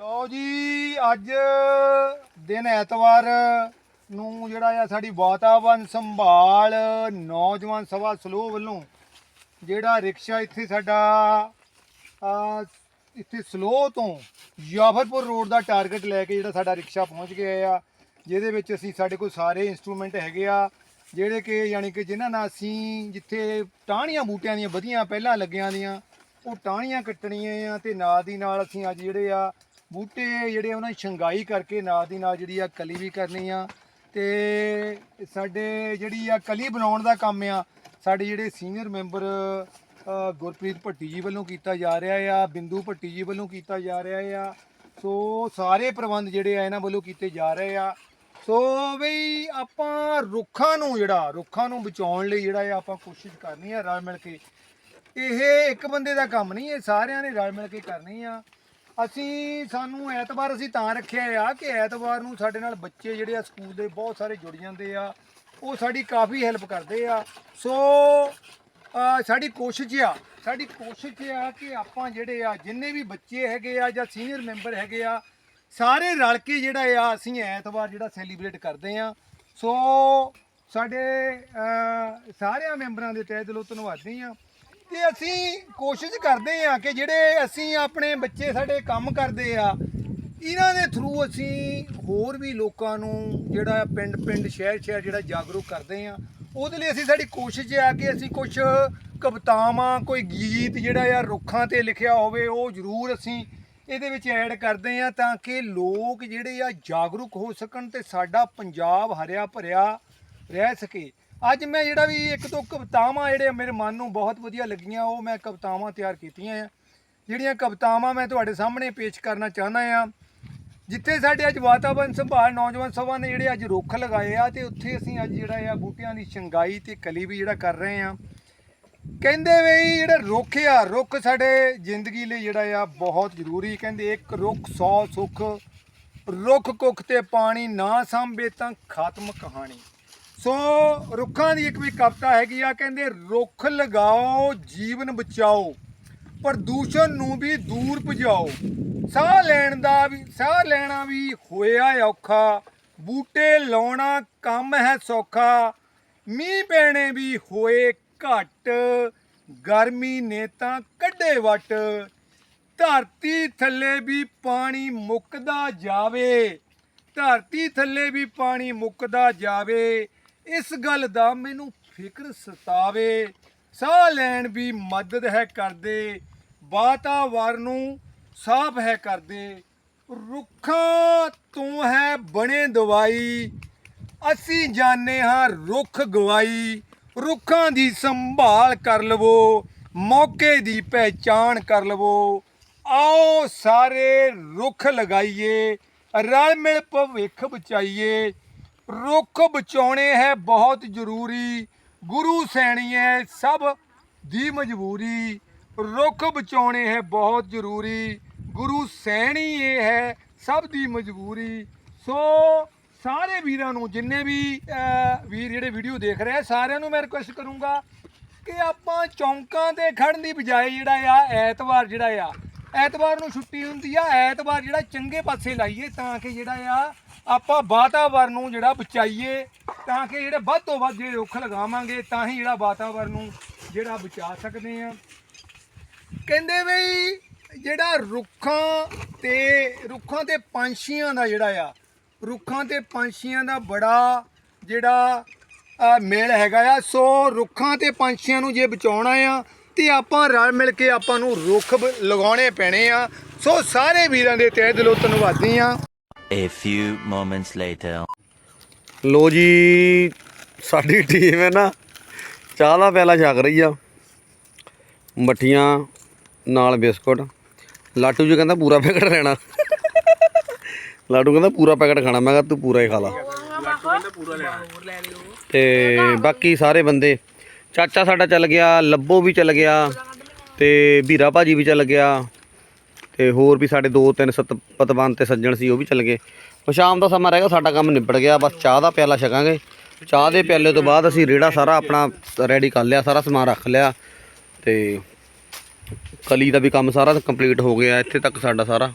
ਲਓ ਜੀ, ਅੱਜ ਦਿਨ ਐਤਵਾਰ ਨੂੰ ਜਿਹੜਾ ਆ ਸਾਡੀ ਵਾਤਾਵਰਨ ਸੰਭਾਲ, ਨੌਜਵਾਨ ਸਭਾ ਸਲੋ ਵੱਲੋਂ ਜਿਹੜਾ ਰਿਕਸ਼ਾ ਇੱਥੇ ਸਾਡਾ ਇੱਥੇ ਸਲੋ ਤੋਂ ਜਾਫਰਪੁਰ ਰੋਡ ਦਾ ਟਾਰਗੇਟ ਲੈ ਕੇ ਜਿਹੜਾ ਸਾਡਾ ਰਿਕਸ਼ਾ ਪਹੁੰਚ ਗਿਆ ਆ, ਜਿਹਦੇ ਵਿੱਚ ਅਸੀਂ ਸਾਡੇ ਕੋਲ ਸਾਰੇ ਇਨਸਟਰੂਮੈਂਟ ਹੈਗੇ ਆ, ਜਿਹੜੇ ਕਿ ਯਾਨੀ ਕਿ ਜਿਨ੍ਹਾਂ ਨਾਲ ਅਸੀਂ ਜਿੱਥੇ ਟਾਹਣੀਆਂ ਬੂਟਿਆਂ ਦੀਆਂ ਵਧੀਆਂ ਪਹਿਲਾਂ ਲੱਗੀਆਂ ਦੀਆਂ, ਉਹ ਟਾਹਣੀਆਂ ਕੱਟਣੀਆਂ ਆ ਤੇ ਨਾਲ ਦੀ ਨਾਲ ਅਸੀਂ ਅੱਜ ਜਿਹੜੇ ਆ ਬੂਟੇ ਜਿਹੜੇ ਉਹਨਾਂ ਸ਼ੰਗਾਈ ਕਰਕੇ ਨਾਲ ਦੀ ਨਾਲ ਜਿਹੜੀ ਆ ਕਲੀ ਵੀ ਕਰਨੀ ਆ ਤੇ ਸਾਡੇ ਜਿਹੜੀ ਆ ਕਲੀ ਬਣਾਉਣ ਦਾ ਕੰਮ ਆ, ਸਾਡੇ ਜਿਹੜੇ ਸੀਨੀਅਰ ਮੈਂਬਰ ਗੁਰਪ੍ਰੀਤ ਭੱਟੀ ਜੀ ਵੱਲੋਂ ਕੀਤਾ ਜਾ ਰਿਹਾ ਆ, ਬਿੰਦੂ ਭੱਟੀ ਜੀ ਵੱਲੋਂ ਕੀਤਾ ਜਾ ਰਿਹਾ ਆ, ਸੋ ਸਾਰੇ ਪ੍ਰਬੰਧ ਜਿਹੜੇ ਆ ਇਹਨਾਂ ਵੱਲੋਂ ਕੀਤੇ ਜਾ ਰਹੇ ਆ। ਸੋ ਬਈ ਆਪਾਂ ਰੁੱਖਾਂ ਨੂੰ ਜਿਹੜਾ, ਰੁੱਖਾਂ ਨੂੰ ਬਚਾਉਣ ਲਈ ਜਿਹੜਾ ਆ ਆਪਾਂ ਕੋਸ਼ਿਸ਼ ਕਰਨੀ ਆ ਰਲ ਮਿਲ ਕੇ। ਇਹ ਇੱਕ ਬੰਦੇ ਦਾ ਕੰਮ ਨਹੀਂ, ਇਹ ਸਾਰਿਆਂ ਨੇ ਰਲ ਮਿਲ ਕੇ ਕਰਨੀ ਆ। ਅਸੀਂ ਸਾਨੂੰ ਐਤਵਾਰ ਅਸੀਂ ਤਾਂ ਰੱਖਿਆ ਆ ਕਿ ਐਤਵਾਰ ਨੂੰ ਸਾਡੇ ਨਾਲ ਬੱਚੇ ਜਿਹੜੇ ਆ ਸਕੂਲ ਦੇ ਬਹੁਤ ਸਾਰੇ ਜੁੜ ਜਾਂਦੇ ਆ। ਉਹ ਸਾਡੀ ਕਾਫੀ ਹੈਲਪ ਕਰਦੇ ਆ। ਸੋ ਸਾਡੀ ਕੋਸ਼ਿਸ਼ ਆ, ਸਾਡੀ ਕੋਸ਼ਿਸ਼ ਆ ਕਿ ਆਪਾਂ ਜਿਹੜੇ ਆ, ਜਿੰਨੇ ਵੀ ਬੱਚੇ ਹੈਗੇ ਆ ਜਾਂ ਸੀਨੀਅਰ ਮੈਂਬਰ ਹੈਗੇ ਆ, ਸਾਰੇ ਰਲ ਕੇ ਜਿਹੜਾ ਆ, ਅਸੀਂ ਐਤਵਾਰ ਜਿਹੜਾ ਸੈਲੀਬ੍ਰੇਟ ਕਰਦੇ ਆ। ਸੋ, ਸਾਡੇ ਸਾਰਿਆਂ ਮੈਂਬਰਾਂ ਦੇ ਤਹਿ ਦਿਲੋਂ ਧੰਨਵਾਦੀ ਆ। ਤੇ ਅਸੀਂ ਕੋਸ਼ਿਸ਼ ਕਰਦੇ ਆ ਕਿ ਜਿਹੜੇ ਅਸੀਂ ਆਪਣੇ ਬੱਚੇ ਸਾਡੇ ਕੰਮ ਕਰਦੇ ਆ, ਇਹਨਾਂ ਦੇ ਥਰੂ ਅਸੀਂ ਹੋਰ ਵੀ ਲੋਕਾਂ ਨੂੰ ਜਿਹੜਾ ਪਿੰਡ ਪਿੰਡ, ਸ਼ਹਿਰ ਸ਼ਹਿਰ ਜਿਹੜਾ ਜਾਗਰੂਕ ਕਰਦੇ ਆ ਉਹਦੇ ਲਈ ਅਸੀਂ ਸਾਡੀ ਕੋਸ਼ਿਸ਼ ਆ ਕਿ ਅਸੀਂ ਕੁਝ ਕਵਿਤਾਵਾਂ, ਕੋਈ ਗੀਤ ਜਿਹੜਾ ਆ ਰੁੱਖਾਂ ਤੇ ਲਿਖਿਆ ਹੋਵੇ, ਉਹ ਜ਼ਰੂਰ ਅਸੀਂ ਇਹਦੇ ਵਿੱਚ ਐਡ ਕਰਦੇ ਆ ਤਾਂ ਕਿ ਲੋਕ ਜਿਹੜੇ ਆ ਜਾਗਰੂਕ ਹੋ ਸਕਣ ਤੇ ਸਾਡਾ ਪੰਜਾਬ ਹਰਿਆ ਭਰਿਆ ਰਹਿ ਸਕੇ। ਅੱਜ ਮੈਂ ਜਿਹੜਾ ਵੀ ਇੱਕ ਦੋ ਕਵਿਤਾਵਾਂ ਜਿਹੜੇ ਮੇਰੇ ਮਨ ਨੂੰ ਬਹੁਤ ਵਧੀਆ ਲੱਗੀਆਂ, ਉਹ ਮੈਂ ਕਵਿਤਾਵਾਂ ਤਿਆਰ ਕੀਤੀਆਂ ਆ। ਜਿਹੜੀਆਂ ਕਵਿਤਾਵਾਂ ਮੈਂ ਤੁਹਾਡੇ ਸਾਹਮਣੇ ਪੇਸ਼ ਕਰਨਾ ਚਾਹੁੰਦਾ ਆ। ਜਿੱਥੇ ਸਾਡੇ ਅੱਜ ਵਾਤਾਵਰਣ ਸੰਭਾਲ ਨੌਜਵਾਨ ਸਭਾ ਨੇ ਜਿਹੜੇ ਅੱਜ ਰੁੱਖ ਲਗਾਏ ਆ ਤੇ ਉੱਥੇ ਅਸੀਂ ਅੱਜ ਜਿਹੜਾ ਆ ਬੂਟਿਆਂ ਦੀ ਸ਼ੰਗਾਈ ਤੇ ਕਲੀ ਵੀ ਜਿਹੜਾ ਕਰ ਰਹੇ ਆ। ਕਹਿੰਦੇ ਵੀ ਜਿਹੜਾ ਰੁੱਖ ਆ, ਰੁੱਖ ਸਾਡੇ ਜ਼ਿੰਦਗੀ ਲਈ ਜਿਹੜਾ ਆ ਬਹੁਤ ਜ਼ਰੂਰੀ। ਕਹਿੰਦੇ ਇੱਕ ਰੁੱਖ 100 ਸੁੱਖ, ਰੁੱਖ ਕੁੱਖ ਤੇ ਪਾਣੀ ਨਾ ਸੰਭੇ ਤਾਂ ਖਾਤਮ ਕਹਾਣੀ। ਸੋ ਰੁੱਖਾਂ ਦੀ ਇੱਕ ਵੀ ਕਵਿਤਾ ਹੈਗੀ ਆ, ਕਹਿੰਦੇ ਰੁੱਖ ਲਗਾਓ, ਜੀਵਨ ਬਚਾਓ, ਪ੍ਰਦੂਸ਼ਣ ਨੂੰ ਵੀ ਦੂਰ ਭਜਾਓ। ਸਾਹ ਲੈਣ ਦਾ ਵੀ, ਸਾਹ ਲੈਣਾ ਵੀ ਹੋਇਆ ਔਖਾ, ਬੂਟੇ ਲਾਉਣਾ ਕੰਮ ਹੈ ਸੌਖਾ, ਮੀਂਹ ਪੈਣੇ ਵੀ ਹੋਏ ਘੱਟ, ਗਰਮੀ ਨੇ ਤਾਂ ਕੱਢੇ ਵਟ, ਧਰਤੀ ਥੱਲੇ ਵੀ ਪਾਣੀ ਮੁੱਕਦਾ ਜਾਵੇ, ਧਰਤੀ ਥੱਲੇ ਵੀ ਪਾਣੀ ਮੁੱਕਦਾ ਜਾਵੇ ਇਸ ਗੱਲ ਦਾ ਮੈਨੂੰ ਫਿਕਰ ਸਤਾਵੇ। ਸਾਹ ਲੈਣ ਵੀ ਮਦਦ ਹੈ ਕਰਦੇ, ਵਾਤਾਵਰਨ ਨੂੰ ਸਾਫ਼ ਹੈ ਕਰਦੇ। ਰੁੱਖਾਂ ਤੋਂ ਹੈ ਬਣੇ ਦਵਾਈ। ਅਸੀਂ ਜਾਣੇ ਹਾਂ ਰੁੱਖ ਗਵਾਈ। ਰੁੱਖਾਂ ਦੀ ਸੰਭਾਲ ਕਰ ਲਵੋ, ਮੌਕੇ ਦੀ ਪਹਿਚਾਣ ਕਰ ਲਵੋ। ਆਓ ਸਾਰੇ ਰੁੱਖ ਲਗਾਈਏ, ਰਲ ਮਿਲ ਭਵਿੱਖ ਬਚਾਈਏ। ਰੁੱਖ ਬਚਾਉਣੇ ਹੈ ਬਹੁਤ ਜ਼ਰੂਰੀ, ਗੁਰੂ ਸੈਣੀਏ ਸਭ ਦੀ ਮਜਬੂਰੀ। ਰੁੱਖ ਬਚਾਉਣੇ ਹੈ ਬਹੁਤ ਜ਼ਰੂਰੀ, ਗੁਰੂ ਸੈਣੀ ਇਹ ਹੈ ਸਭ ਦੀ ਮਜਬੂਰੀ। ਸੋ ਸਾਰੇ ਵੀਰਾਂ ਨੂੰ, ਜਿੰਨੇ ਵੀ ਵੀਰ ਜਿਹੜੇ ਵੀਡੀਓ ਦੇਖ ਰਹੇ ਸਾਰਿਆਂ ਨੂੰ ਮੈਂ ਰਿਕੁਐਸਟ ਕਰੂੰਗਾ ਕਿ ਆਪਾਂ ਚੌਂਕਾਂ ਤੇ ਖੜਨ ਦੀ ਬਜਾਏ ਜਿਹੜਾ ਆ, ਐਤਵਾਰ ਜਿਹੜਾ ਆ, ਐਤਵਾਰ ਨੂੰ ਛੁੱਟੀ ਹੁੰਦੀ ਆ, ਐਤਵਾਰ ਜਿਹੜਾ ਚੰਗੇ ਪਾਸੇ ਲਾਈਏ ਤਾਂ ਕਿ ਜਿਹੜਾ ਆ ਆਪਾਂ ਵਾਤਾਵਰਨ ਨੂੰ ਜਿਹੜਾ ਬਚਾਈਏ, ਤਾਂ ਕਿ ਜਿਹੜੇ ਵੱਧ ਤੋਂ ਵੱਧ ਜੇ ਰੁੱਖ ਲਗਾਵਾਂਗੇ, ਤਾਂ ਹੀ ਜਿਹੜਾ ਵਾਤਾਵਰਨ ਨੂੰ ਜਿਹੜਾ ਬਚਾ ਸਕਦੇ ਆ ਕਹਿੰਦੇ ਬਈ ਜਿਹੜਾ ਰੁੱਖਾਂ ਤੇ ਰੁੱਖਾਂ ਤੇ ਪੰਛੀਆਂ ਦਾ ਜਿਹੜਾ ਆ, ਰੁੱਖਾਂ ਤੇ ਪੰਛੀਆਂ ਦਾ ਬੜਾ ਜਿਹੜਾ ਮੇਲ ਹੈਗਾ ਆ। ਸੋ ਰੁੱਖਾਂ ਤੇ ਪੰਛੀਆਂ ਨੂੰ ਜੇ ਬਚਾਉਣਾ ਆ, ਤੇ ਆਪਾਂ ਰਲ ਮਿਲ ਕੇ ਆਪਾਂ ਨੂੰ ਰੁੱਖ ਲਗਾਉਣੇ ਪੈਣੇ ਆ। ਸੋ ਸਾਰੇ ਵੀਰਾਂ ਦੇ ਤਹਿ ਦਿਲੋਂ ਧੰਨਵਾਦੀ ਆ A few moments later. ਲੋ ਜੀ, ਸਾਡੀ ਟੀਮ ਹੈ ਨਾ, ਚਾਹ ਦਾ ਪਿਆਲਾ ਛਕ ਰਹੀ ਆ। ਮੱਠੀਆਂ ਨਾਲ ਬਿਸਕੁਟ। ਲਾਟੂ ਜੀ ਕਹਿੰਦਾ ਪੂਰਾ ਪੈਕਟ ਲੈਣਾ। ਲਾਟੂ ਕਹਿੰਦਾ ਪੂਰਾ ਪੈਕਟ ਖਾਣਾ। ਮੈਂ ਕਿਹਾ ਤੂੰ ਪੂਰਾ ਹੀ ਖਾ ਲਾ। ਤੇ ਬਾਕੀ ਸਾਰੇ ਬੰਦੇ, ਚਾਚਾ ਸਾਡਾ ਚੱਲ ਗਿਆ, ਲੱਭੋ ਵੀ ਚੱਲ ਗਿਆ ਤੇ ਵੀਰਾ ਭਾਜੀ ਵੀ ਚੱਲ ਗਿਆ। ਤੇ ਹੋਰ ਵੀ ਸਾਡੇ ਦੋ ਤਿੰਨ ਸਤ ਪਤਵੰਤ ਤੇ ਸੱਜਣ ਸੀ, ਉਹ ਵੀ ਚੱਲ ਗਏ। ਉਹ ਸ਼ਾਮ ਦਾ ਸਮਾਂ ਰਹਿ ਗਿਆ, ਸਾਡਾ ਕੰਮ ਨਿਬੜ ਗਿਆ, ਬਸ ਚਾਹ ਦਾ ਪਿਆਲਾ ਛਕਾਂਗੇ। ਚਾਹ ਦੇ ਪਿਆਲੇ ਤੋਂ ਬਾਅਦ ਅਸੀਂ ਰੇੜਾ ਸਾਰਾ ਆਪਣਾ ਰੈਡੀ ਕਰ ਲਿਆ, ਸਾਰਾ ਸਮਾਨ ਰੱਖ ਲਿਆ ਤੇ ਕਲੀ ਦਾ ਵੀ ਕੰਮ ਸਾਰਾ ਕੰਪਲੀਟ ਹੋ ਗਿਆ, ਇੱਥੇ ਤੱਕ ਸਾਡਾ ਸਾਰਾ।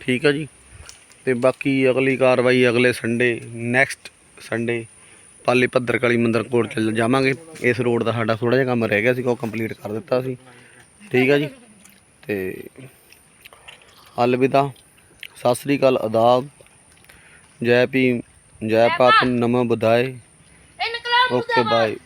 ਠੀਕ ਹੈ ਜੀ? ਤੇ ਬਾਕੀ ਅਗਲੀ ਕਾਰਵਾਈ ਅਗਲੇ Sunday next Sunday Pali Bhadra Kali ਮੰਦਰ ਕੋਲ ਚੱਲ ਜਾਵਾਂਗੇ। ਇਸ ਰੋਡ ਦਾ ਸਾਡਾ ਥੋੜਾ ਜਿਹਾ ਕੰਮ ਰਹਿ ਗਿਆ ਸੀ, ਉਹ ਕੰਪਲੀਟ ਕਰ ਦਿੱਤਾ ਸੀ। ਠੀਕ ਹੈ ਜੀ? ਤੇ ਅਲਵਿਦਾ ਸਤਿ ਸ੍ਰੀ ਅਕਾਲ ਅਦਾਬ ਜੈ ਭੀਮ ਜੈ ਪਾਤ ਨਮੋ ਬੁਧਾਏ ਓਕੇ ਬਾਏ